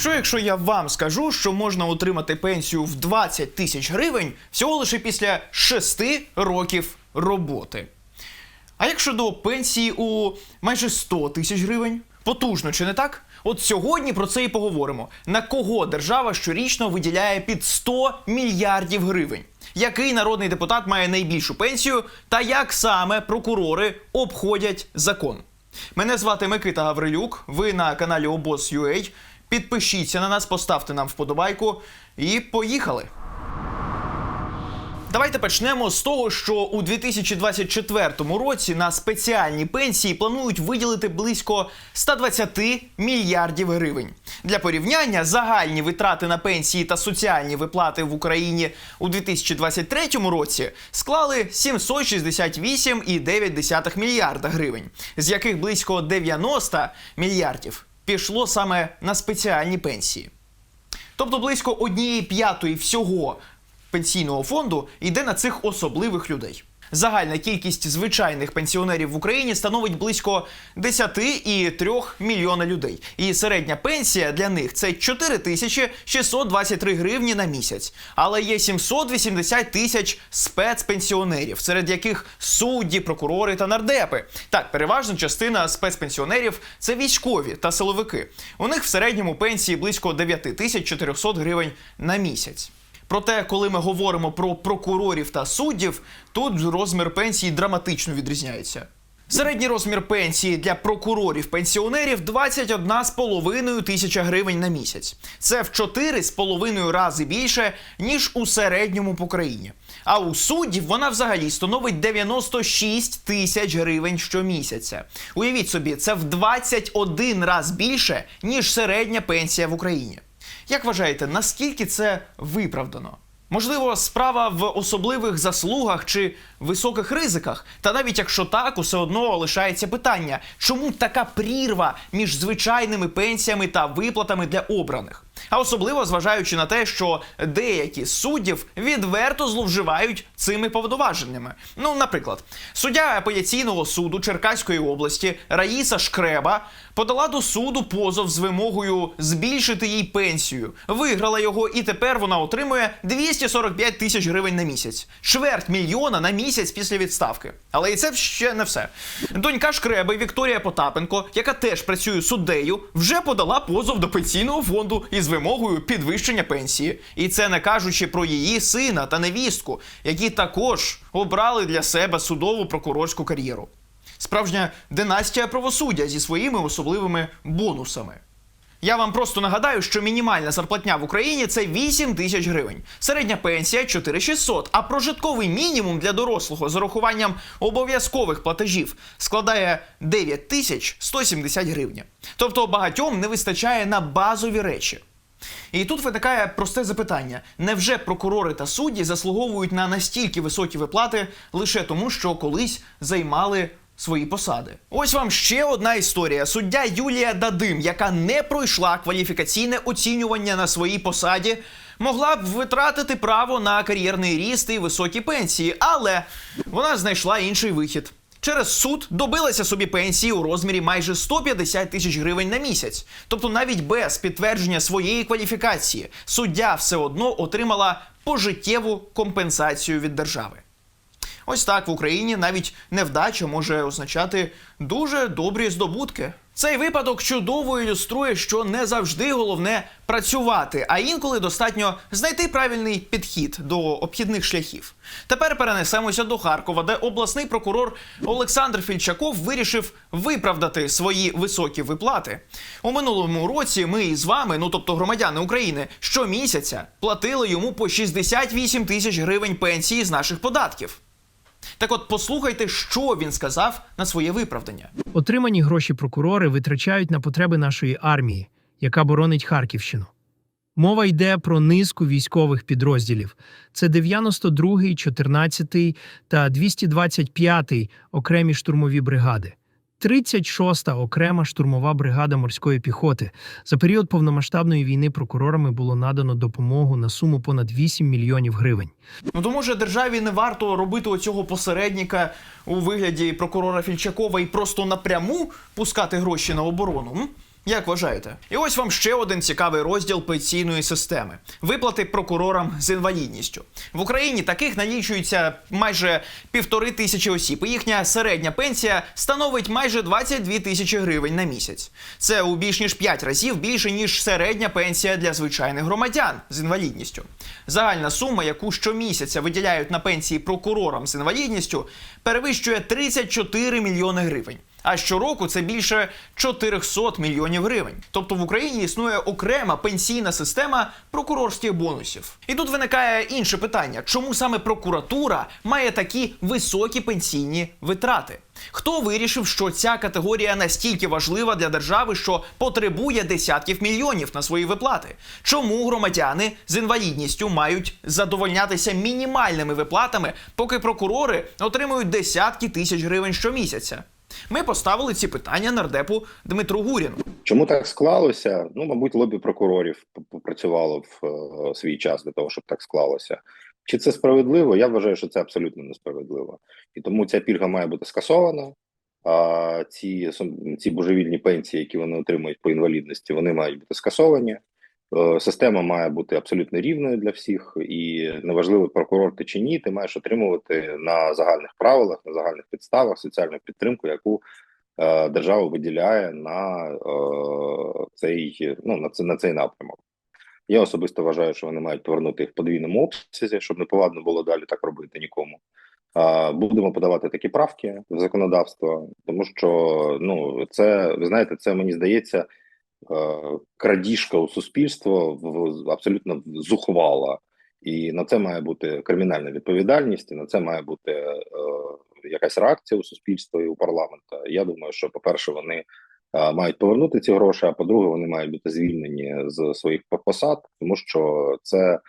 Що якщо я вам скажу, що можна отримати пенсію в 20 тисяч гривень всього лише після 6 років роботи? А як щодо пенсії у майже 100 тисяч гривень? Потужно, чи не так? От сьогодні про це і поговоримо. На кого держава щорічно виділяє під 100 мільярдів гривень? Який народний депутат має найбільшу пенсію, та як саме прокурори обходять закон? Мене звати Микита Гаврилюк. Ви на каналі Обоз.ua. Підпишіться на нас, поставте нам вподобайку і поїхали. Давайте почнемо з того, що у 2024 році на спеціальні пенсії планують виділити близько 120 мільярдів гривень. Для порівняння загальні витрати на пенсії та соціальні виплати в Україні у 2023 році склали 768,9 мільярда гривень, з яких близько 90 мільярдів пішло саме на спеціальні пенсії. Тобто близько однієї п'ятої всього пенсійного фонду йде на цих особливих людей. Загальна кількість звичайних пенсіонерів в Україні становить близько 10,3 мільйона людей. І середня пенсія для них це 4 тисячі 623 гривні на місяць. Але є 780 тисяч спецпенсіонерів, серед яких судді, прокурори та нардепи. Так, переважна частина спецпенсіонерів це військові та силовики. У них в середньому пенсії близько 9 тисяч 400 гривень на місяць. Проте, коли ми говоримо про прокурорів та суддів, тут розмір пенсії драматично відрізняється. Середній розмір пенсії для прокурорів-пенсіонерів 21,5 тисяча гривень на місяць. Це в 4,5 рази більше, ніж у середньому по країні. А у суддів вона взагалі становить 96 тисяч гривень щомісяця. Уявіть собі, це в 21 раз більше, ніж середня пенсія в Україні. Як вважаєте, наскільки це виправдано? Можливо, справа в особливих заслугах чи високих ризиках. Та навіть якщо так, усе одно лишається питання, чому така прірва між звичайними пенсіями та виплатами для обраних? А особливо зважаючи на те, що деякі суддів відверто зловживають цими повноваженнями. Ну, наприклад, суддя апеляційного суду Черкаської області Раїса Шкреба подала до суду позов з вимогою збільшити їй пенсію, виграла його, і тепер вона отримує 245 тисяч гривень на місяць, чверть мільйона на місяць після відставки. Але і це ще не все. Донька Шкреби Вікторія Потапенко, яка теж працює суддею, вже подала позов до пенсійного фонду із вимогою підвищення пенсії. І це не кажучи про її сина та невістку, які також обрали для себе судову прокурорську кар'єру. Справжня династія правосуддя зі своїми особливими бонусами. Я вам просто нагадаю, що мінімальна зарплатня в Україні це 8 тисяч гривень, середня пенсія 4600, а прожитковий мінімум для дорослого з урахуванням обов'язкових платежів складає 9 тисяч 170 гривень. Тобто багатьом не вистачає на базові речі. І тут виникає просте запитання: невже прокурори та судді заслуговують на настільки високі виплати лише тому, що колись займали свої посади? Ось вам ще одна історія. Суддя Юлія Дадим, яка не пройшла кваліфікаційне оцінювання на своїй посаді, могла б витратити право на кар'єрний ріст і високі пенсії, але вона знайшла інший вихід. Через суд добилася собі пенсії у розмірі майже 150 тисяч гривень на місяць. Тобто, навіть без підтвердження своєї кваліфікації, суддя все одно отримала пожиттєву компенсацію від держави. Ось так в Україні навіть невдача може означати дуже добрі здобутки. Цей випадок чудово ілюструє, що не завжди головне працювати, а інколи достатньо знайти правильний підхід до обхідних шляхів. Тепер перенесемося до Харкова, де обласний прокурор Олександр Фільчаков вирішив виправдати свої високі виплати. У минулому році ми з вами, ну тобто громадяни України, щомісяця платили йому по 68 тисяч гривень пенсії з наших податків. Так от послухайте, що він сказав на своє виправдання. Отримані гроші прокурори витрачають на потреби нашої армії, яка боронить Харківщину. Мова йде про низку військових підрозділів. Це 92-й, 14-й та 225-й окремі штурмові бригади, 36-та окрема штурмова бригада морської піхоти. За період повномасштабної війни прокурорами було надано допомогу на суму понад 8 мільйонів гривень. Ну тому же державі не варто робити оцього посередника у вигляді прокурора Фільчакова і просто напряму пускати гроші на оборону? М? Як вважаєте? І ось вам ще один цікавий розділ пенсійної системи: виплати прокурорам з інвалідністю в Україні. Таких налічується майже півтори тисячі осіб. І їхня середня пенсія становить майже 22 тисячі гривень на місяць. Це у більш ніж 5 разів більше ніж середня пенсія для звичайних громадян з інвалідністю. Загальна сума, яку щомісяця виділяють на пенсії прокурорам з інвалідністю, перевищує 34 мільйони гривень. А щороку це більше 400 мільйонів гривень. Тобто в Україні існує окрема пенсійна система прокурорських бонусів. І тут виникає інше питання: чому саме прокуратура має такі високі пенсійні витрати? Хто вирішив, що ця категорія настільки важлива для держави, що потребує десятків мільйонів на свої виплати? Чому громадяни з інвалідністю мають задовольнятися мінімальними виплатами, поки прокурори отримують десятки тисяч гривень щомісяця? Ми поставили ці питання нардепу Дмитру Гуріну. Чому так склалося? Ну, мабуть, лобі прокурорів попрацювало в е, свій час для того, щоб так склалося. Чи це справедливо? Я вважаю, що це абсолютно несправедливо. І тому ця пільга має бути скасована. А ці, ці божевільні пенсії, які вони отримують по інвалідності, вони мають бути скасовані. Е, Система має бути абсолютно рівною для всіх, і неважливо, прокурор ти чи ні, ти маєш отримувати на загальних правилах, на загальних підставах соціальну підтримку, яку е, держава виділяє на е, цей ну на це на цей напрямок. Я особисто вважаю, що вони мають повернути їх в подвійному обсязі, щоб не повадно було далі так робити нікому. А, будемо подавати такі правки в законодавство, тому що ну це ви знаєте, це мені здається е, крадіжка у суспільство абсолютно зухвала, і на це має бути кримінальна відповідальність, і на це має бути е, якась реакція у суспільства і у парламента. Я думаю, що по-перше, вони е, мають повернути ці гроші. А по-друге, вони мають бути звільнені з своїх посад, тому що це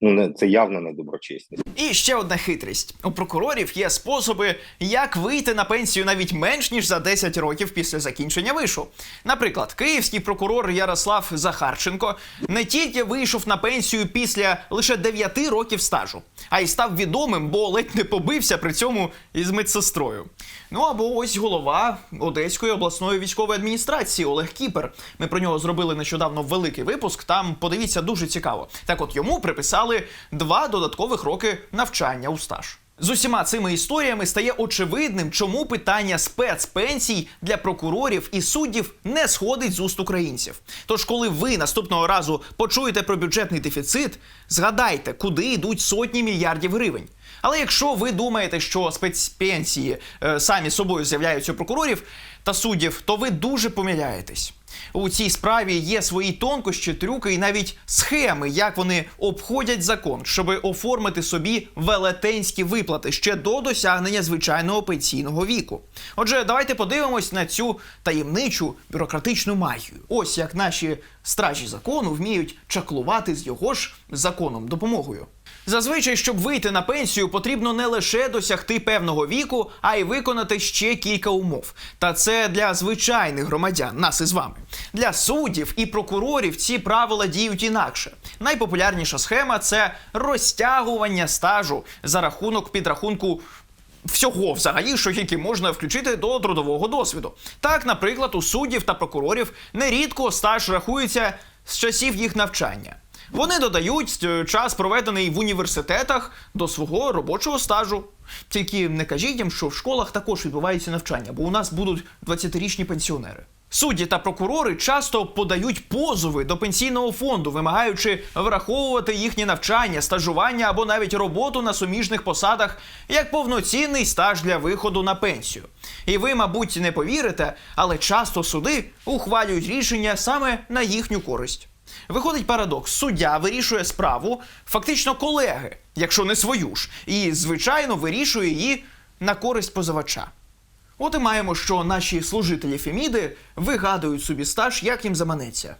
ну не це явно недоброчесність. І ще одна хитрість: у прокурорів є способи, як вийти на пенсію навіть менш ніж за 10 років після закінчення вишу. Наприклад, київський прокурор Ярослав Захарченко не тільки вийшов на пенсію після лише 9 років стажу, а й став відомим, бо ледь не побився при цьому із медсестрою. Ну або ось голова Одеської обласної військової адміністрації Олег Кіпер. Ми про нього зробили нещодавно великий випуск. Там подивіться дуже цікаво. Так, от йому приписали два додаткових роки навчання у стаж. З усіма цими історіями стає очевидним, чому питання спецпенсій для прокурорів і суддів не сходить з уст українців. Тож, коли ви наступного разу почуєте про бюджетний дефіцит, згадайте, куди йдуть сотні мільярдів гривень. Але якщо ви думаєте, що спецпенсії е, самі собою з'являються у прокурорів та суддів, то ви дуже помиляєтесь. У цій справі є свої тонкощі, трюки і навіть схеми, як вони обходять закон, щоб оформити собі велетенські виплати ще до досягнення звичайного пенсійного віку. Отже, давайте подивимось на цю таємничу бюрократичну магію. Ось як наші стражі закону вміють чаклувати з його ж законом допомогою. Зазвичай, щоб вийти на пенсію, потрібно не лише досягти певного віку, а й виконати ще кілька умов. Та це для звичайних громадян, нас із вами. Для суддів і прокурорів ці правила діють інакше. Найпопулярніша схема це розтягування стажу за рахунок підрахунку. Всього взагалі, що тільки можна включити до трудового досвіду. Так, наприклад, у суддів та прокурорів нерідко стаж рахується з часів їх навчання. Вони додають е, час, проведений в університетах, до свого робочого стажу. Тільки не кажіть їм, що в школах також відбувається навчання, бо у нас будуть 20-річні пенсіонери. Судді та прокурори часто подають позови до пенсійного фонду, вимагаючи враховувати їхнє навчання, стажування або навіть роботу на суміжних посадах як повноцінний стаж для виходу на пенсію. І ви, мабуть, не повірите, але часто суди ухвалюють рішення саме на їхню користь. Виходить парадокс: суддя вирішує справу фактично колеги, якщо не свою ж, і звичайно вирішує її на користь позивача. От і маємо, що наші служителі Феміди вигадують собі стаж, як їм заманеться.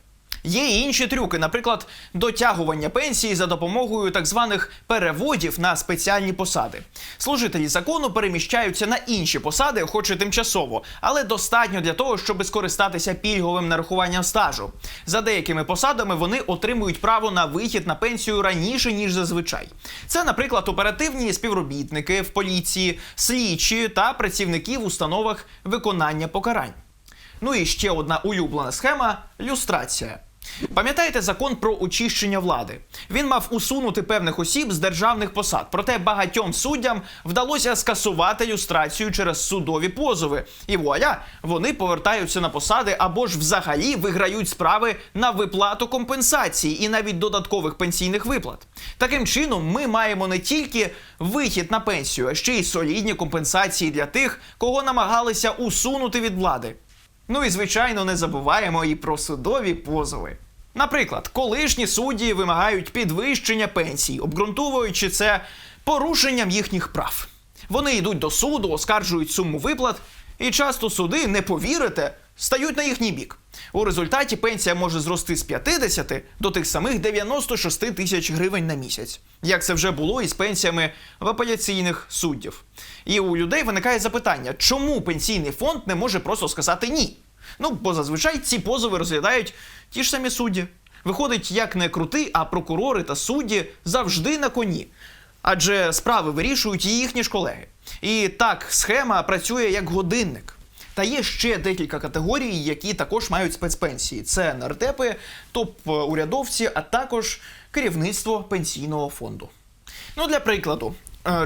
Є і інші трюки, наприклад, дотягування пенсії за допомогою так званих переводів на спеціальні посади. Служителі закону переміщаються на інші посади, хоч і тимчасово, але достатньо для того, щоб скористатися пільговим нарахуванням стажу. За деякими посадами вони отримують право на вихід на пенсію раніше ніж зазвичай. Це, наприклад, оперативні співробітники в поліції, слідчі та працівники в установах виконання покарань. Ну і ще одна улюблена схема люстрація. Пам'ятаєте закон про очищення влади? Він мав усунути певних осіб з державних посад. Проте багатьом суддям вдалося скасувати люстрацію через судові позови. І вуаля, вони повертаються на посади або ж взагалі виграють справи на виплату компенсації і навіть додаткових пенсійних виплат. Таким чином, ми маємо не тільки вихід на пенсію, а ще й солідні компенсації для тих, кого намагалися усунути від влади. Ну і звичайно не забуваємо і про судові позови. Наприклад, колишні судді вимагають підвищення пенсій, обґрунтовуючи це порушенням їхніх прав. Вони йдуть до суду, оскаржують суму виплат, і часто суди, не повірите, стають на їхній бік. У результаті пенсія може зрости з 50 до тих самих 96 тисяч гривень на місяць, як це вже було із пенсіями в апеляційних суддів. І у людей виникає запитання, чому пенсійний фонд не може просто сказати ні? Ну, бо зазвичай ці позови розглядають ті ж самі судді. Виходить, як не крути, а прокурори та судді завжди на коні. Адже справи вирішують їхні ж колеги. І так схема працює як годинник. Та є ще декілька категорій, які також мають спецпенсії: це нардепи, топ-урядовці, а також керівництво пенсійного фонду. Ну, для прикладу,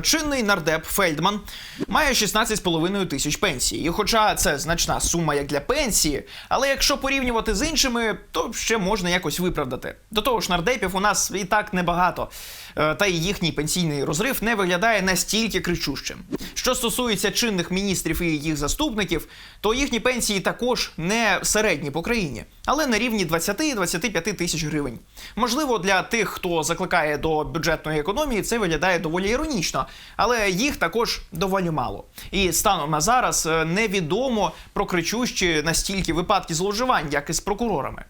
чинний нардеп Фельдман має 16,5 тисяч пенсій. І хоча це значна сума як для пенсії, але якщо порівнювати з іншими, то ще можна якось виправдати. До того ж, нардепів у нас і так небагато, е, та й їхній пенсійний розрив не виглядає настільки кричущим. Що стосується чинних міністрів і їх заступників, то їхні пенсії також не середні по країні, але на рівні 20-25 тисяч гривень. Можливо, для тих, хто закликає до бюджетної економії, це виглядає доволі іронічно, але їх також доволі мало. І станом на зараз е, невідомо про кричущі настільки випадки зловживань, як і з прокурорами.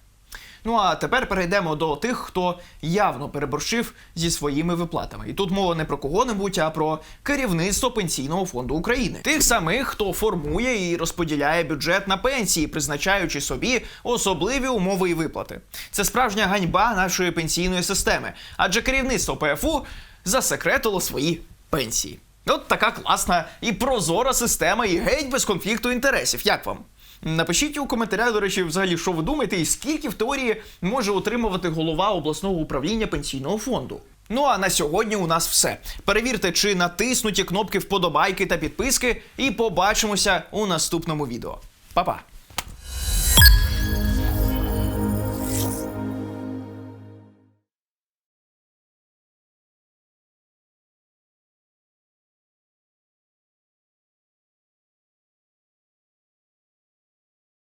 Ну а тепер перейдемо до тих, хто явно переборщив зі своїми виплатами. І тут мова не про кого-небудь, а про керівництво пенсійного фонду України. Тих самих, хто формує і розподіляє бюджет на пенсії, призначаючи собі особливі умови і виплати. Це справжня ганьба нашої пенсійної системи, адже керівництво ПФУ засекретило свої пенсії. От така класна і прозора система, і геть без конфлікту інтересів. Як вам? Напишіть у коментарях, до речі, взагалі, що ви думаєте, і скільки в теорії може отримувати голова обласного управління пенсійного фонду. Ну а на сьогодні у нас все. Перевірте, чи натиснуті кнопки вподобайки та підписки, і побачимося у наступному відео. Па-па!